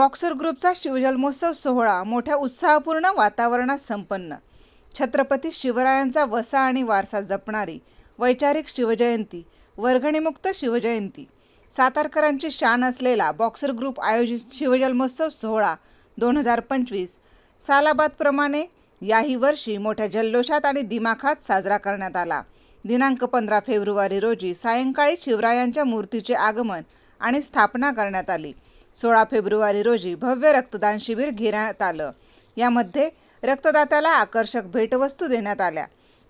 Boxer ग्रुपचा शिवजन्मोत्सव सोहळा मोठ्या उत्साहपूर्ण वातावरणात संपन्न. छत्रपती शिवरायांचा वसा आणि वारसा जपणारी वैचारिक शिवजयंती वर्गणीमुक्त शिवजयंती. सातारकरांची शान असलेला बॉक्सर ग्रुप आयोजित शिवजन्मोत्सव सोहळा दोन हजार पंचवीस सालाबादप्रमाणे याही वर्षी मोठ्या जल्लोषात आणि दिमाखात साजरा करण्यात आला. दिनांक पंधरा फेब्रुवारी रोजी सायंकाळी शिवरायांच्या मूर्तीचे आगमन आणि स्थापना करण्यात आली. सोळा फेब्रुवारी रोजी भव्य रक्तदान शिबिर घेण्यात आलं. यामध्ये रक्तदात्याला आकर्षक भेटवस्तू देण्यात आल्या.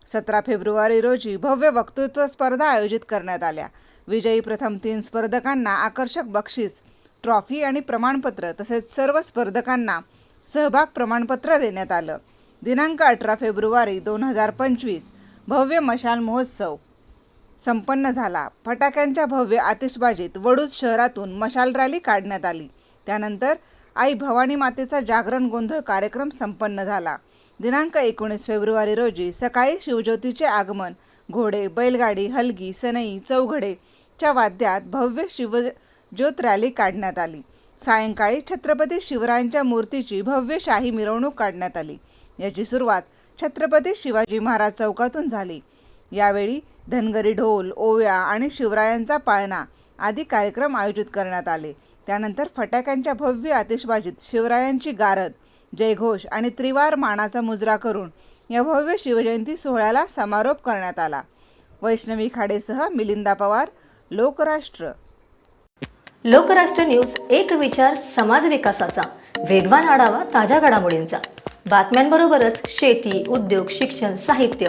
सतरा फेब्रुवारी रोजी भव्य वक्तृत्व स्पर्धा आयोजित करण्यात आल्या. विजयी प्रथम तीन स्पर्धकांना आकर्षक बक्षीस ट्रॉफी आणि प्रमाणपत्र तसेच सर्व स्पर्धकांना सहभाग प्रमाणपत्र देण्यात आलं. दिनांक अठरा फेब्रुवारी दोन हजार पंचवीस भव्य मशाल महोत्सव संपन्न झाला. फटाक्यांच्या भव्य आतिषबाजीत वडूज शहरातून मशाल रॅली काढण्यात आली. त्यानंतर आई भवानी मातेचा जागरण गोंधळ कार्यक्रम संपन्न झाला. दिनांक एकोणीस फेब्रुवारी रोजी सकाळी शिवज्योतीचे आगमन घोडे बैलगाडी हलगी सनई चौघडे च्या वाद्यात भव्य शिवज्योत रॅली काढण्यात आली. सायंकाळी छत्रपती शिवरायांच्या मूर्तीची भव्य शाही मिरवणूक काढण्यात आली. याची सुरुवात छत्रपती शिवाजी महाराज चौकातून झाली. यावेळी धनगरी ढोल ओव्या आणि शिवरायांचा पाळणा आदी कार्यक्रम आयोजित करण्यात आले. त्यानंतर फटाक्यांच्या भव्य आतिषबाजीत शिवरायांची गारद जयघोष आणि त्रिवार मानाचा मुजरा करून या भव्य शिवजयंती सोहळ्याला समारोप करण्यात आला. वैष्णवी खाडेसह मिलिंदा पवार लोकराष्ट्र. लोकराष्ट्र न्यूज एक विचार समाज विकासाचा. वेगवान आढावा ताज्या घडामोडींचा. बातम्यांबरोबरच शेती उद्योग शिक्षण साहित्य